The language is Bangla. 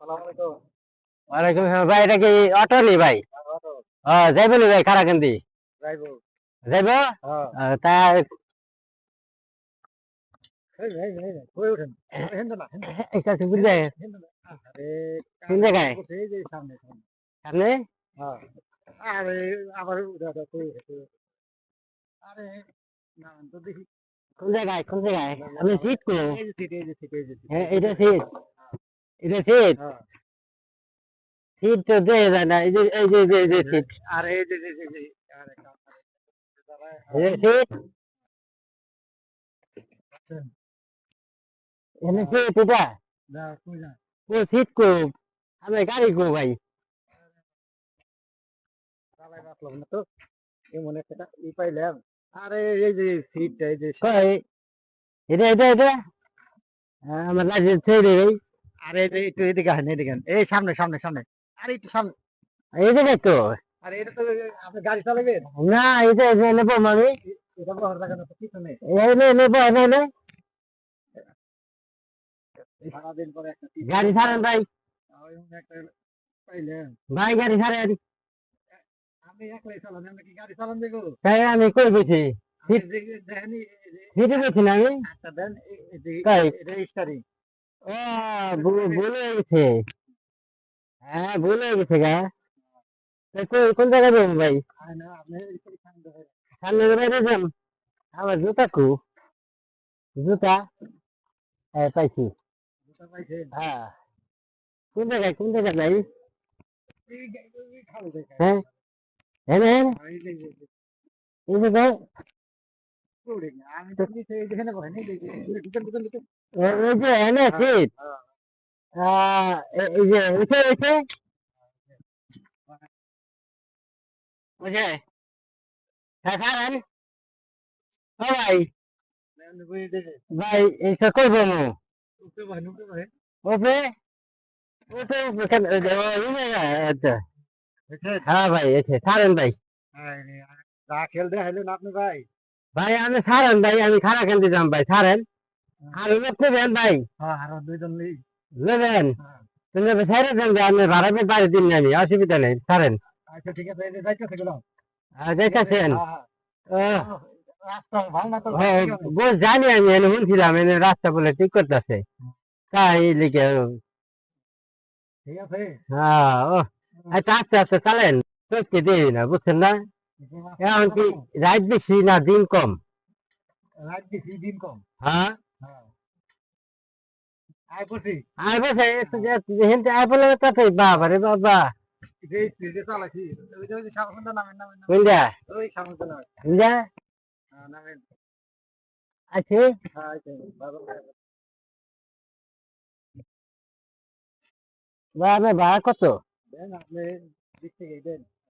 ওয়ালাইকুম আসসালাম ভাই এটা কি অটো নি ভাই? হ্যাঁ যাইব নি ভাই খারাকান্দি? যাইব। আহ, তা কোন জায়গায়? কোন জায়গায় সামনে আরে আবার দাদা কই আরে না তো দেখি। কোন জায়গায় কোন জায়গায়? আমি সিট কো এই যে সিট এই যে সিট এই যে সিট হ্যাঁ এটা সিট এটা তো দেয় যায় না এই যে এই যে এই যে আরে এই যে এনে এটা ও কো আমি গাড়ি কো ভাই চালাই রাখলাম না তো এমন একটা ই পাইলাম আরে এই যে এই যে কই এটা এটা এটা আমার লাইসেন্স ছেড়ে ভাই আরে একটু এদিকে আসেন এদিকে। এই সামনে সামনে সামনে। আরে একটু সামনে। জায়গায় তো আরে এটা তো আপনি গাড়ি চালাবেন? না এটা নেব আমি। এটা বহর লাগানো তো কিছু নেই। এই নে নেব এনে গাড়ি ছাড়েন ভাই। ভাই গাড়ি ছাড়েন আমি একলাই চালান আমি কি গাড়ি চালান দেবো? তাই আমি কই বসি? দেখেনি বসি না আমি? দেন এই- রেজিস্টারিং। ও ভুল হয়ে গেছে। হ্যাঁ ভুল হয়ে গেছে গা। কোন জায়গায় যাব ভাই? সামনে বাইরে যাম আমার জুতা কু। জুতা? হ্যাঁ পাইছি। হ্যাঁ। কোন জায়গায় কোন জায়গায় দেখেন হ্যাঁ? এনে এনে এই জায়গায়। আমি তো যেখানে ঢুকেন, ঢুকেন, ঢুকেন। এ- এই যে এনে সিট হ্যাঁ। আহ, এ- এই যে উঠে উঠে। বুঝে হ্যাঁ ছাড়েন ও ভাই। ভাই এইসব করব বসেন। ওপে? হ্যাঁ ভাই এসে। ভাই। আপনি ভাই। ভাই আমি ছাড়েন ভাই আমি খারা কেন যাম ভাই ছাড়েন। আর লোক নেবেন ভাই। হ্যাঁ আরও দুইজন নেবেন? হ্যাঁ। তুমি ছেড়ে দেন যে আমি ভাড়া বাড়ি দিন আমি অসুবিধা নেই ছাড়েন। আচ্ছা ঠিক আছে আর হ্যাঁ, হ্যাঁ। জানি আমি এনে শুনছিলাম এনে রাস্তা বলে ঠিক করতেছে। তাই লিখে ঠিক আছে। হ্যাঁ ও। আচ্ছা আস্তে আস্তে চালেন চোখকে দেবি না বুঝছেন না? এখন কি রাত বেশি না দিন কম? রাত বেশি দিন কম। হ্যাঁ? হ্যাঁ। আয় করছি আর বসে হেনতে আর বলে তাতে বাবা। রে হ্যাঁ নামেন। আছে? হ্যাঁ এই বাবা ভাড়া কত? দেন আপনি দিক থেকে দেন।